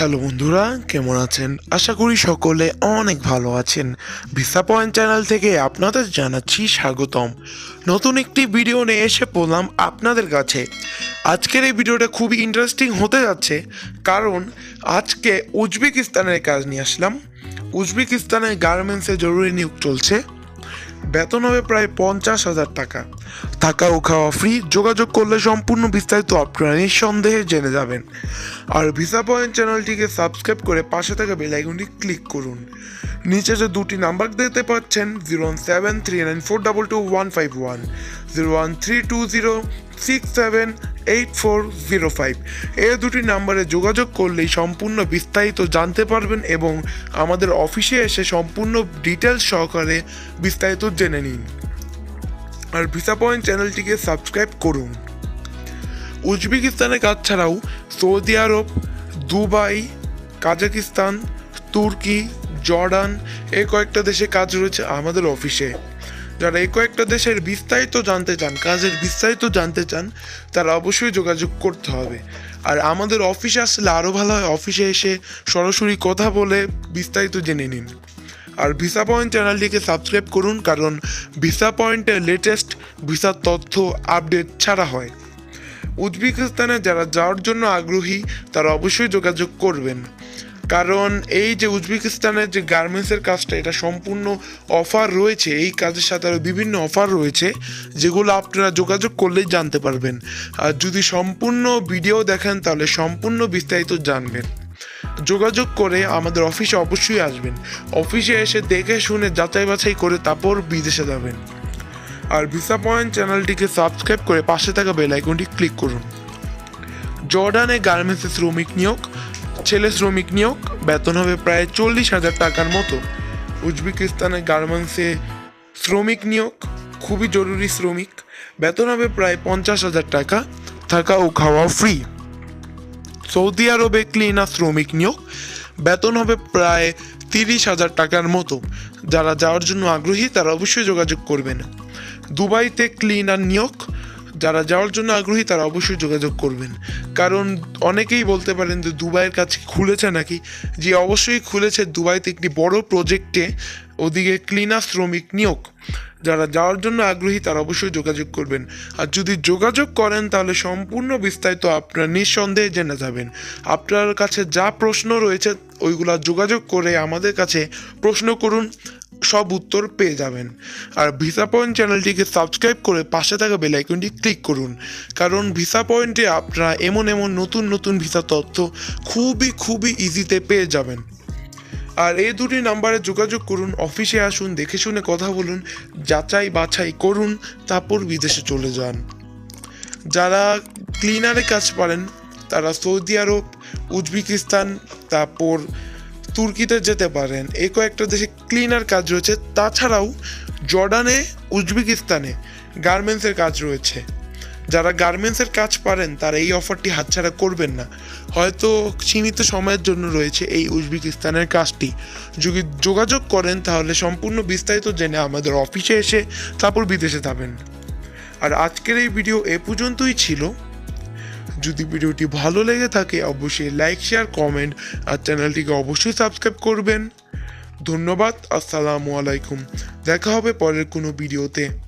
Hello বন্ধুরা, কেমন আছেন? আশা করি সকলে অনেক ভালো আছেন। ভিসা পয়েন্ট চ্যানেল থেকে আপনাদের জানাচ্ছি স্বাগতম। নতুন একটি ভিডিও নিয়ে এসে পড়লাম আপনাদের কাছে। আজকের এই ভিডিওটা খুবই ইন্টারেস্টিং হতে যাচ্ছে, কারণ আজকে উজবেকিস্তানের কাজ নিয়ে আসলাম। উজবেকিস্তানের গার্মেন্টসে জরুরি নিয়োগ চলছে। বেতন হবে প্রায় পঞ্চাশ হাজার টাকা। থাকা ও খাওয়া ফ্রি যোগাযোগ করলে সম্পূর্ণ বিস্তারিত আপনারা নিঃসন্দেহে জেনে যাবেন। আর ভিসা পয়েন্ট চ্যানেলটিকে সাবস্ক্রাইব করে পাশে থাকা বেলাইকনটি ক্লিক করুন। নিচে যে দুটি নাম্বার দেখতে পাচ্ছেন zero one seven three nine four double two one five one zero one three two zero six seven eight four zero five এই দুটি নাম্বারে যোগাযোগ করলেই সম্পূর্ণ বিস্তারিত জানতে পারবেন এবং আমাদের অফিসে এসে সম্পূর্ণ ডিটেলস সহকারে বিস্তারিত জেনে নিন। আর ভিসা পয়েন্ট চ্যানেলটিকে সাবস্ক্রাইব করুন। উজবেকিস্তানের কাজ ছাড়াও Saudi Arab, Dubai, Kazakhstan, Turkey, Jordan এই কয়েকটা দেশে কাজ রয়েছে আমাদের অফিসে। যারা এই কয়েকটা দেশের বিস্তারিত জানতে চান, কাজের বিস্তারিত জানতে চান, তারা অবশ্যই যোগাযোগ করতে হবে। আর আমাদের অফিসে আসলে আরও ভালো হয়, অফিসে এসে সরাসরি কথা বলে বিস্তারিত জেনে নিন। আর ভিসা পয়েন্ট চ্যানেলটিকে সাবস্ক্রাইব করুন, কারণ ভিসা পয়েন্টের লেটেস্ট ভিসার তথ্য আপডেট ছাড়া হয়। উজবেকিস্তানে যারা যাওয়ার জন্য আগ্রহী, তারা অবশ্যই যোগাযোগ করবেন। কারণ এই যে উজবেকিস্তানের যে গার্মেন্টসের কাজটা, এটা সম্পূর্ণ অফার রয়েছে। এই কাজের সাথে আরও বিভিন্ন অফার রয়েছে, যেগুলো আপনারা যোগাযোগ করলেই জানতে পারবেন। আর যদি সম্পূর্ণ ভিডিও দেখেন, তাহলে সম্পূর্ণ বিস্তারিত জানবেন। যোগাযোগ করে আমাদের অফিসে অবশ্যই আসবেন। অফিসে এসে দেখে শুনে, যাচাই বাছাই করে তারপর বিদেশে যাবেন। আর ভিসা পয়েন্ট চ্যানেলটিকে সাবস্ক্রাইব করে পাশে থাকা বেল আইকনটি ক্লিক করুন। জর্ডানে গার্মেন্টসে শ্রমিক নিয়োগ ছেলে শ্রমিক নিয়োগ, বেতন হবে প্রায় চল্লিশ হাজার টাকার মতো। উজবেকিস্তানের গার্মেন্টসে শ্রমিক নিয়োগ, খুবই জরুরি শ্রমিক, বেতন হবে প্রায় পঞ্চাশ হাজার টাকা, থাকা ও খাওয়া ফ্রি সৌদি আরবে ক্লিনার শ্রমিক নিয়োগ, বেতন হবে প্রায় তিরিশ হাজার টাকার মতো। যারা যাওয়ার জন্য আগ্রহী, তারা অবশ্যই যোগাযোগ করবেন। দুবাইতে ক্লিনার নিয়োগ যারা যাওয়ার জন্য আগ্রহী, তারা অবশ্যই যোগাযোগ করবেন। কারণ অনেকেই বলতে পারেন যে দুবাইয়ের কাছে খুলেছে নাকি? যে অবশ্যই খুলেছে। দুবাইতে একটি বড় প্রজেক্টে ওদিকে ক্লিনার শ্রমিক নিয়োগ। যারা যাওয়ার জন্য আগ্রহী, তারা অবশ্যই যোগাযোগ করবেন। আর যদি যোগাযোগ করেন, তাহলে সম্পূর্ণ বিস্তারিত আপনারা নিঃসন্দেহে জেনে যাবেন। আপনার কাছে যা প্রশ্ন রয়েছে, ওইগুলা যোগাযোগ করে আমাদের কাছে প্রশ্ন করুন। সব উত্তর পেয়ে যাবেন। আর ভিসা পয়েন্ট চ্যানেলটিকে সাবস্ক্রাইব করে পাশে থাকা বেল আইকনটি ক্লিক করুন। কারণ ভিসা পয়েন্টে আপনারা এমন এমন নতুন নতুন ভিসা তথ্য খুবই খুবই ইজিতে পেয়ে যাবেন। আর এই দুটি নাম্বারে যোগাযোগ করুন, অফিসে আসুন, দেখে শুনে কথা বলুন, যাচাই বাছাই করুন, তারপর বিদেশে চলে যান। যারা ক্লিনারে কাজ পারেন, তারা সৌদি আরব, উজবেকিস্তান, তারপর তুর্কিতে যেতে পারেন। এই কয়েকটা দেশে ক্লিনার কাজ রয়েছে। তাছাড়াও জর্ডানে, উজবেকিস্তানে গার্মেন্টসের কাজ রয়েছে। যারা গার্মেন্টসের কাজ পারেন, তারা এই অফারটি হাতছাড়া করবেন না। হয়তো সীমিত সময়ের জন্য রয়েছে এই উজবেকিস্তানের কাজটি। যদি যোগাযোগ করেন, তাহলে সম্পূর্ণ বিস্তারিত জেনে আমাদের অফিসে এসে তারপর বিদেশে যাবেন। আর আজকের এই ভিডিও এ পর্যন্তই ছিল। যদি ভিডিওটি ভালো লেগে থাকে, অবশ্যই লাইক শেয়ার কমেন্ট আর চ্যানেলটিকে অবশ্যই সাবস্ক্রাইব করবেন। ধন্যবাদ, আসসালামু আলাইকুম। দেখা হবে পরের কোনো ভিডিওতে।